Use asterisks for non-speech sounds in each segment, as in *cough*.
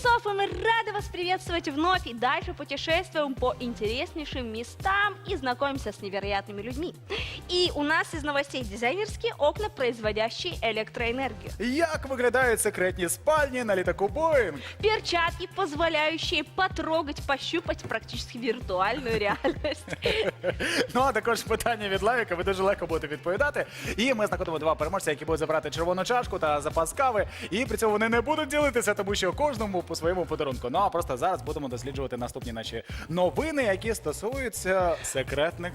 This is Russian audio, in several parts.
часов, и мы рады вас приветствовать вновь. И дальше путешествуем по интереснейшим местам и знакомимся с невероятными людьми. И у нас из новостей дизайнерские окна, производящие электроэнергию. Як виглядають секретні спальні на літаку Боїнг? Перчатки, позволяющие потрогать, пощупать практически виртуальную реальность. *laughs* Ну а також питання від Левіка, ви дуже легко будете відповідати. І ми знаходимо два переможця, які будуть забрати червону чашку та запас кави. І при цьому вони не будуть ділитися, тому що кожному по своєму подарунку. Ну а просто зараз будемо досліджувати наступні наші новини, які стосуються секретних.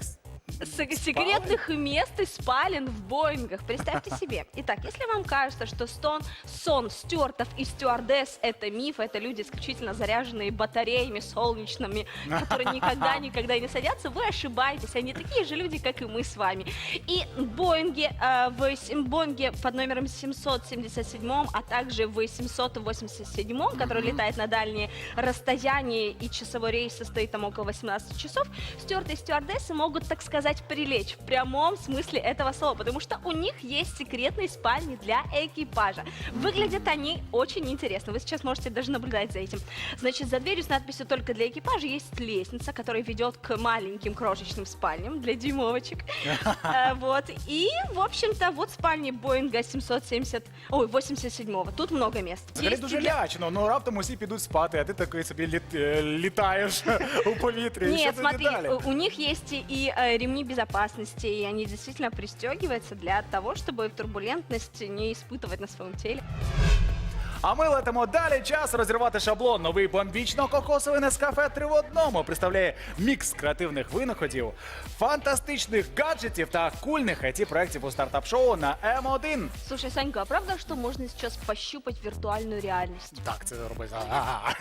секретных мест и спален в Боингах. Представьте *laughs* себе. Итак, если вам кажется, что стон, сон стюартов и стюардесс – это миф, это люди исключительно заряженные батареями солнечными, которые никогда-никогда *laughs* не садятся, вы ошибаетесь. Они такие же люди, как и мы с вами. И в Боинге, э, в Боинге под номером 777, а также в 787, который летает на дальние расстояния, и часовой рейс состоит там около 18 часов, стюарты и стюардессы могут, так сказать, прилечь в прямом смысле этого слова, потому что у них есть секретные спальни для экипажа. Выглядят они очень интересно. Вы сейчас можете даже наблюдать за этим. Значит, за дверью с надписью «Только для экипажа» есть лестница, которая ведет к маленьким крошечным спальням для дюймовочек. *laughs* Э, Вот. И, в общем-то, вот спальни Боинга 770... Ой, 87-го. Тут много мест. Взагалі Есть дуже и для- лячно. Ну раптом усі підуть спати, а ти такий собі літ, е, літаєш *laughs* у повітрі. І що Нет, тоді смотри, далі? у у них есть и, и, э, ремни безопасности, и они действительно пристегиваются для того, чтобы турбулентность не испытывать на своем теле. А ми летимо далі. Час розірвати шаблон. Новий бомбічно-кокосовий Нескафе 3 в одному представляє мікс креативних винаходів, фантастичних гаджетів та кульних it проєктів у стартап-шоу на М1. Слушай, Санька, а правда, что можно сейчас пощупать виртуальную реальность? Так, це робить. А-а-а.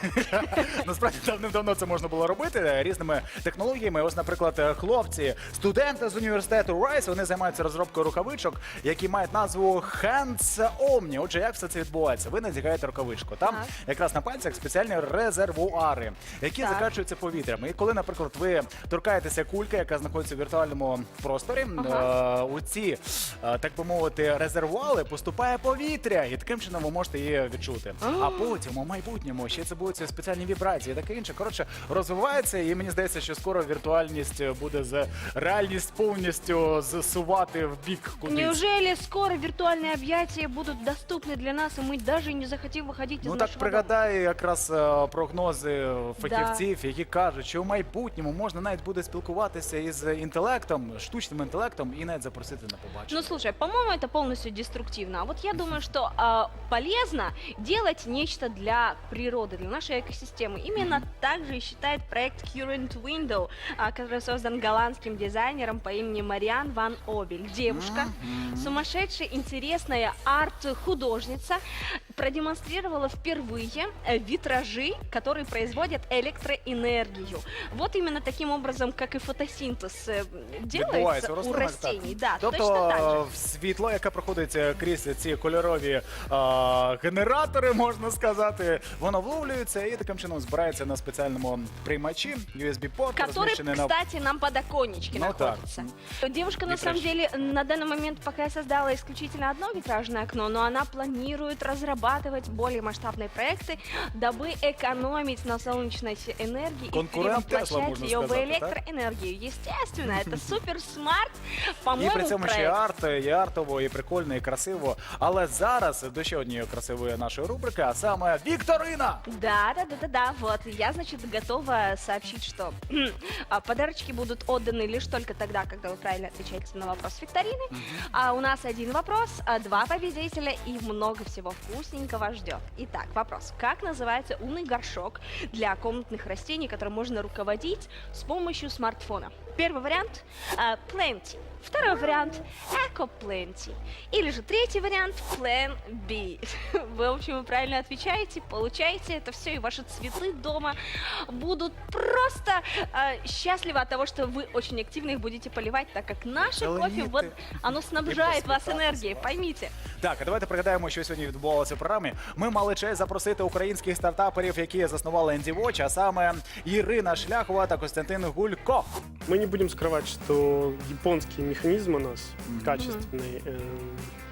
*laughs* Насправді давним-давно це можна було робити е, різними технологіями. Ось, наприклад, е, хлопці, студенти з університету Райс, вони займаються розробкою рукавичок, які мають назву Hands Omni. Отже, як все це відбувається? Ви надягаєте рукавичку. Там Так. якраз на пальцях спеціальні резервуари, які Так. закачуються повітрям. І коли, наприклад, ви торкаєтеся кульки, яка знаходиться у віртуальному просторі, Ага. е, у ці, е, так би мовити, резервуали поступає повітря, і таким чином ви можете її відчути. А потім у майбутньому ще це будуть спеціальні вібрації, і таке інше. Коротше, розвивається, і мені здається, що скоро віртуальність буде з реальність повністю зсувати в бік кудись. Неужели скоро виртуальные объятия будут доступны для нас, и мы даже не захотим выходить из Ну так нашего дома? пригадай якраз е, прогнози фахівців, які кажуть, що в майбутньому можна навіть буде спілкуватися із інтелектом, штучним інтелектом, і навіть запросити на побачення. Ну слушай, по-моему, это полностью деструктивно. А вот я думаю, что а, полезно делать нечто для природы, для нашей экосистемы. Именно так же и считает проект Current Window, а, который создан голландским дизайнером по имени Мариан Ван Обель. Девушка, сумасшедшая, интересная арт-художница, продемонстрировала впервые э, витражи, которые производят электроэнергию. Вот именно таким образом, как и фотосинтез э, делается Відбувається у у рослинах, так. растений. Да, тобто точно так же. е, світло, яке проходить е, крізь ці кольорові е, генератори, можна сказати, воно вловлюється і таким чином збирається на спеціальному приймачі USB-порт, Который, розміщений на кстати, на подоконничке Ну находится. Девушка, на Витраж. самом деле, на данный момент пока создала исключительно одно витражное окно, но она планирует разрабатывать более масштабные проекты, дабы экономить на солнечной с- энергии и Конкурент Тесла, перевоплощать можно ее в сказать, так? электроэнергию. Естественно, это супер смарт, І по-моему, при цьому ще й проект. арт, і артово, і прикольно, і красиво. Але зараз до ще однієї красивої нашої рубрики, а саме Вікторина! Да, да, да, да, да. Вот я, значит, готова сообщить, что а, подарочки будут отданы лишь только тогда, когда вы правильно отвечаете на вопрос викторины. А у нас один вопрос, а, два победителя и много всего вкусненького ждет. Итак, вопрос: как называется умный горшок для комнатных растений, которым можно руководить с помощью смартфона? Первый вариант а, Plenty. Второй вариант Eco Plenty. Или же третий вариант Plan B. *laughs* Вы, в общем, вы правильно отвечаете, получаете это все, и ваши цветы дома будут просто э, счастливы от того, что вы очень активно их будете поливать, так как наше кофе, Зеленіти вот оно снабжает вас посміхатися энергией, вам. поймите. Так, а давайте пригадаємо, що сьогодні відбувалося в програмі. Ми мали честь запросити українських стартаперів, які заснували Енді Watch, а саме Ірина Шляхова та Костянтин Гулько. Мы не будем скрывать, что японский механизм у нас качественный. Эм,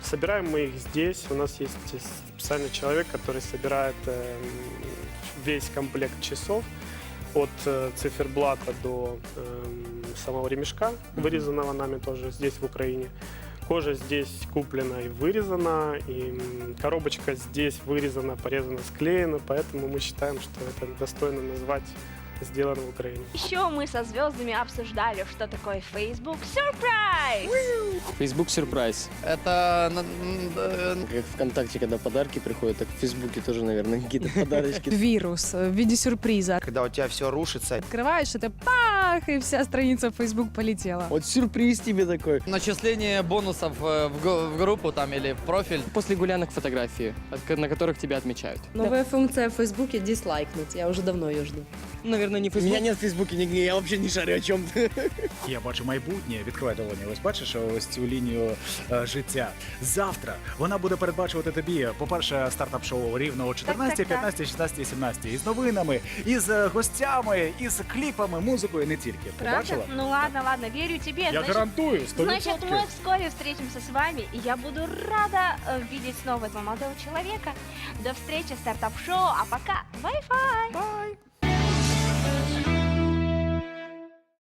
Собираем мы их здесь. У нас есть специальный человек, который собирает эм, весь комплект часов от э, циферблата до эм, самого ремешка, вырезанного нами тоже здесь в Украине. Кожа здесь куплена и вырезана, и коробочка здесь вырезана, порезана, склеена, поэтому мы считаем, что это достойно назвать сделано в Украине. Еще мы со звездами обсуждали, что такое Facebook Surprise. Facebook сюрприз. Это на- э, как ВКонтакте, когда подарки приходят, так в Фейсбуке тоже, наверное, какие-то подарочки. Вирус в виде сюрприза. когда у тебя все рушится. Открываешь, это пах, и вся страница в Facebook полетела. Вот сюрприз тебе такой. Начисление бонусов э, в, г- в группу там или в профиль. После гулянок фотографии, от ко- на которых тебя отмечают. Новая функция в Фейсбуке дизлайкнуть. Я уже давно ее жду. Наверное, не У меня нет в Фейсбуке нигде, я вообще не шарю о чем ты. Я бачу майбутнє. Відкривай долоні. Ось бачиш ось цю лінію е, життя. Завтра вона буде передбачувати тобі, по-перше, стартап-шоу рівно о 14, Так, так, так. 15, 16, 17. Із новинами, із е, гостями, із кліпами, музикою, не тільки. Правда? Побачила? Ну ладно, ладно, верю тебе. Я Значит, гарантую, 100%. Значит, мы вскоре встретимся с вами, и я буду рада э, видеть снова этого молодого человека. До встречи в стартап-шоу, а пока, бай-бай! Бай!